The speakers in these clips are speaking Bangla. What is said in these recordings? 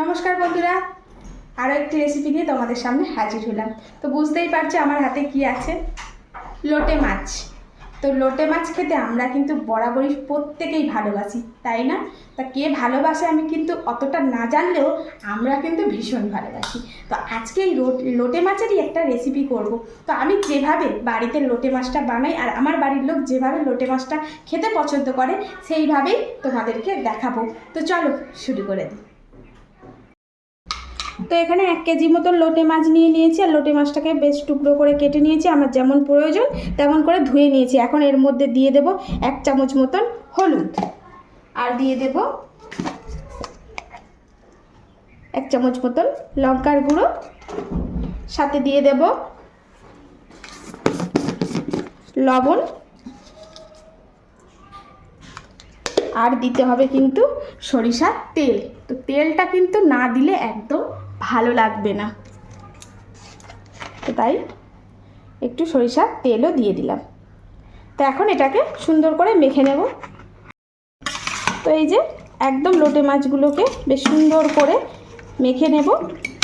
নমস্কার বন্ধুরা আরও একটি রেসিপি নিয়ে তোমাদের সামনে হাজির হলাম। তো বুঝতেই পারছ আমার হাতে কি আছে? লোটে মাছ। তো লোটে মাছ খেতে আমরা কিন্তু বরাবরই প্রত্যেকেই ভালোবাসি, তাই না? তা কে ভালোবাসে আমি কিন্তু অতটা না জানলেও আমরা কিন্তু ভীষণ ভালোবাসি। তো আজকে এই লোটে মাছেরই একটা রেসিপি করব। তো আমি যেভাবে বাড়িতে লোটে মাছটা বানাই আর আমার বাড়ির লোক যেভাবে লোটে মাছটা খেতে পছন্দ করে, সেইভাবেই তোমাদেরকে দেখাবো। তো চলো শুরু করে দিই। তো এখানে এক কেজি মতন লোটে মাছ নিয়ে নিয়েছি, আর লোটে মাছটাকে বেশ টুকরো করে কেটে নিয়েছি, আমার যেমন প্রয়োজন তেমন করে ধুয়ে নিয়েছি। এখন এর মধ্যে দিয়ে দেব এক চামচ মতন হলুদ, আর দিয়ে দেব এক চামচ মতন লঙ্কার গুঁড়ো, সাথে দিয়ে দেব লবণ, আর দিতে হবে কিন্তু সরিষার তেল। তো তেলটা কিন্তু না দিলে একদম ভালো লাগবে না। তো তাই একটু সরিষার তেলও দিয়ে দিলাম। তো এখন এটাকে সুন্দর করে মেখে নেব। তো এই যে একদম লোটে মাছগুলোকে বেশ সুন্দর করে মেখে নেব।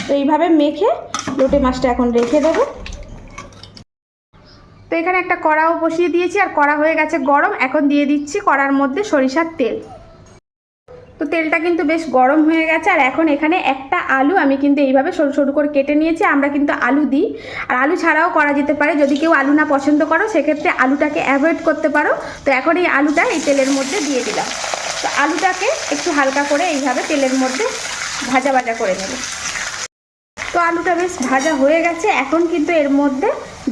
তো এইভাবে মেখে লোটে মাছটা এখন রেখে দেবো। তো এখানে একটা কড়াও বসিয়ে দিয়েছি। আর কড়া হয়ে গেছে গরম। এখন দিয়ে দিচ্ছি কড়ার মধ্যে সরিষার তেল। তো তেলটা কিন্তু বেশ গরম হয়ে গেছে, আর এখন এখানে একটা আলু আমি কিন্তু এইভাবে সরু সরু করে কেটে নিয়েছি, আমরা কিন্তু আলু দিই। আর আলু ছাড়াও করা যেতে পারে, যদি কেউ আলু না পছন্দ করো, সেক্ষেত্রে আলুটাকে অ্যাভয়েড করতে পারো। তো এখন এই আলুটা এই তেলের মধ্যে দিয়ে দিলাম। তো আলুটাকে একটু হালকা করে এইভাবে তেলের মধ্যে ভাজা ভাজা করে নেব। তো আলুটা বেশ ভাজা হয়ে গেছে, এখন কিন্তু এর মধ্যে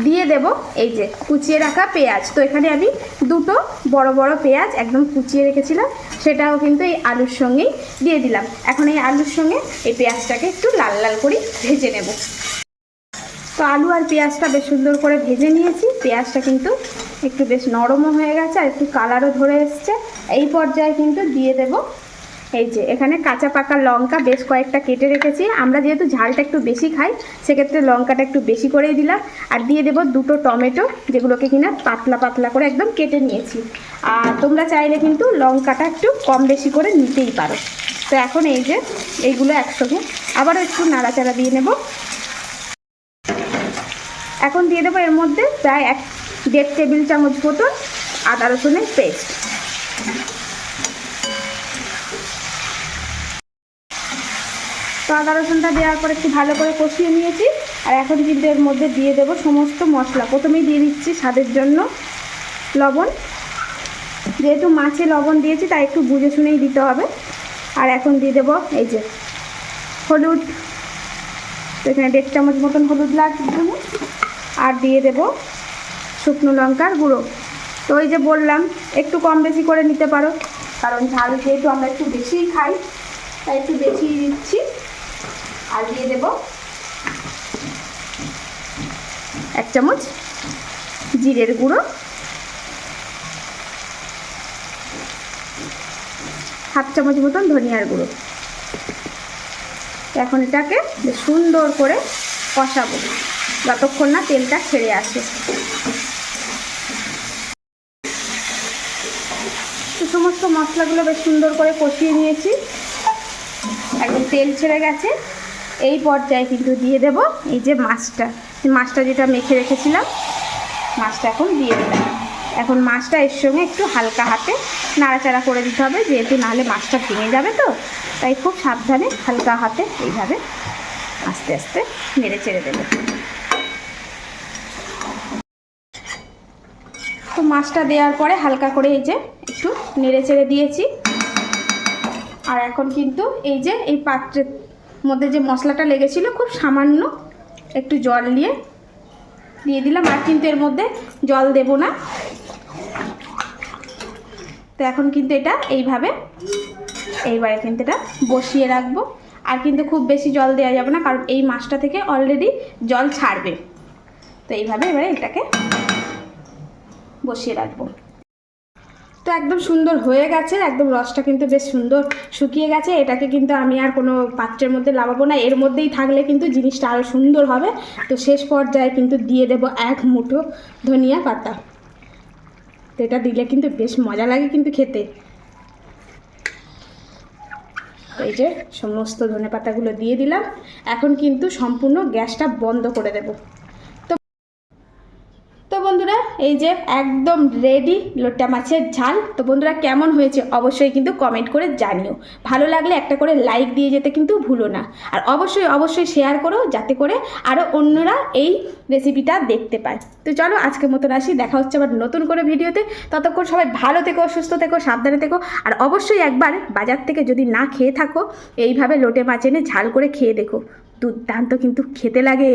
দিয়ে দেব এই যে কুচিয়ে রাখা পেঁয়াজ। তো এখানে আমি দুটো বড় বড় পেঁয়াজ একদম কুচিয়ে রেখেছিলাম সেটাও কিন্তু এই আলুর সঙ্গেই দিয়ে দিলাম। এখন এই আলুর সঙ্গে এই পেঁয়াজটাকে একটু লাল লাল করে ভেজে নেব। তো আলু আর পেঁয়াজটা বেশ সুন্দর করে ভেজে নিয়েছি। পেঁয়াজটা কিন্তু একটু বেশ নরমও হয়ে গেছে আর একটু কালারও ধরে এসছে। এই পর্যায়ে কিন্তু দিয়ে দেব এই যে, এখানে কাঁচা পাকা লঙ্কা বেশ কয়েকটা কেটে রেখেছি। আমরা যেহেতু ঝালটা একটু বেশি খাই, সেক্ষেত্রে লঙ্কাটা একটু বেশি করেই দিলাম। আর দিয়ে দেব দুটো টমেটো, যেগুলোকে কিনা পাতলা পাতলা করে একদম কেটে নিয়েছি। আর তোমরা চাইলে কিন্তু লঙ্কাটা একটু কম বেশি করে নিতেই পারো। তো এখন এই যে, এইগুলো একসঙ্গে আবারও একটু নাড়াচাড়া দিয়ে নেব। এখন দিয়ে দেবো এর মধ্যে প্রায় এক দেড় টেবিল চামচ মতো আদা রসুনের পেস্ট। তো আদা রসুনটা দেওয়ার পর একটু ভালো করে কষিয়ে নিয়েছি। আর এখন কিন্তু এর মধ্যে দিয়ে দেবো সমস্ত মশলা। প্রথমেই দিয়ে দিচ্ছি স্বাদের জন্য লবণ। যেহেতু মাছে লবণ দিয়েছি, তাই একটু বুঝে শুনেই দিতে হবে। আর এখন দিয়ে দেবো এই যে হলুদ। তো এখানে দেড় চামচ মতন হলুদ লাগবে আর দিয়ে দেব শুকনো লঙ্কার গুঁড়ো। তো ওই যে বললাম, একটু কম বেশি করে নিতে পারো। কারণ ঝাল যেহেতু আমরা একটু বেশিই খাই, তাই একটু বেশি দিচ্ছি। আর দিয়ে দেব। এক চামচ জিরের গুঁড়ো। হাফ চামচ মতন ধনিয়ার গুঁড়ো। এখন এটাকে সুন্দর করে কষাবো, যতক্ষণ না তেলটা ছেড়ে আসে। সমস্ত মশলাগুলো বেশ সুন্দর করে কষিয়ে নিয়েছি। একদম তেল ছেড়ে গেছে। এই পর্যায়ে কিন্তু দিয়ে দেব এই যে মাছটা। মাছটা যেটা মেখে রেখেছিলাম, মাছটা এখন দিয়ে দিলাম এখন মাছটা এর সঙ্গে একটু হালকা হাতে নাড়াচাড়া করে দিতে হবে, যেহেতু নাহলে মাছটা ভেঙে যাবে তো। তাই খুব সাবধানে হালকা হাতে এইভাবে আস্তে আস্তে নেড়ে চেড়ে দেবে। তো মাছটা দেওয়ার পরে হালকা করে এই যে একটু নেড়ে চেড়ে দিয়েছি। আর এখন কিন্তু এই যে এই পাত্রের মধ্যে যে মশলাটা লেগেছিলো খুব সামান্য একটু জল নিয়ে, দিয়ে দিলাম। আর কিন্তু এর মধ্যে জল দেব না। তো এখন কিন্তু এটা এইভাবে, এইবারে কিন্তু এটা বসিয়ে রাখব। আর কিন্তু খুব বেশি জল দেওয়া যাবে না, কারণ এই মাছটা থেকে অলরেডি জল ছাড়বে। তো এইভাবে এবারে এটাকে বসিয়ে রাখব। তো একদম সুন্দর হয়ে গেছে, একদম রসটা কিন্তু বেশ সুন্দর শুকিয়ে গেছে। এটাকে কিন্তু আমি আর কোনো পাত্রের মধ্যে লাগাবো না, এর মধ্যেই থাকলে কিন্তু জিনিসটা আরও সুন্দর হবে। তো শেষ পর্যায়ে কিন্তু দিয়ে দেব এক মুঠো ধনিয়া পাতা। তো এটা দিলে কিন্তু বেশ মজা লাগে কিন্তু খেতে। এই যে সমস্ত ধনে পাতাগুলো দিয়ে দিলাম। এখন কিন্তু সম্পূর্ণ গ্যাসটা বন্ধ করে দেব। এই যে একদম রেডি লোটা মাছের ঝাল। তো বন্ধুরা কেমন হয়েছে অবশ্যই কিন্তু কমেন্ট করে জানিও। ভালো লাগলে একটা করে লাইক দিয়ে যেতে কিন্তু ভুলো না। আর অবশ্যই অবশ্যই শেয়ার করো যাতে করে আরও অন্যরা এই রেসিপিটা দেখতে পায়। তো চলো আজকের মতন আসি, দেখা হচ্ছে আবার নতুন করে ভিডিওতে। ততক্ষণ সবাই ভালো থেকো, সুস্থ থেকো, সাবধানে থেকো। আর অবশ্যই একবার বাজার থেকে যদি না খেয়ে থাকো, এইভাবে লোটে মাছ এনে ঝাল করে খেয়ে দেখো। দুর্দান্ত কিন্তু খেতে লাগে।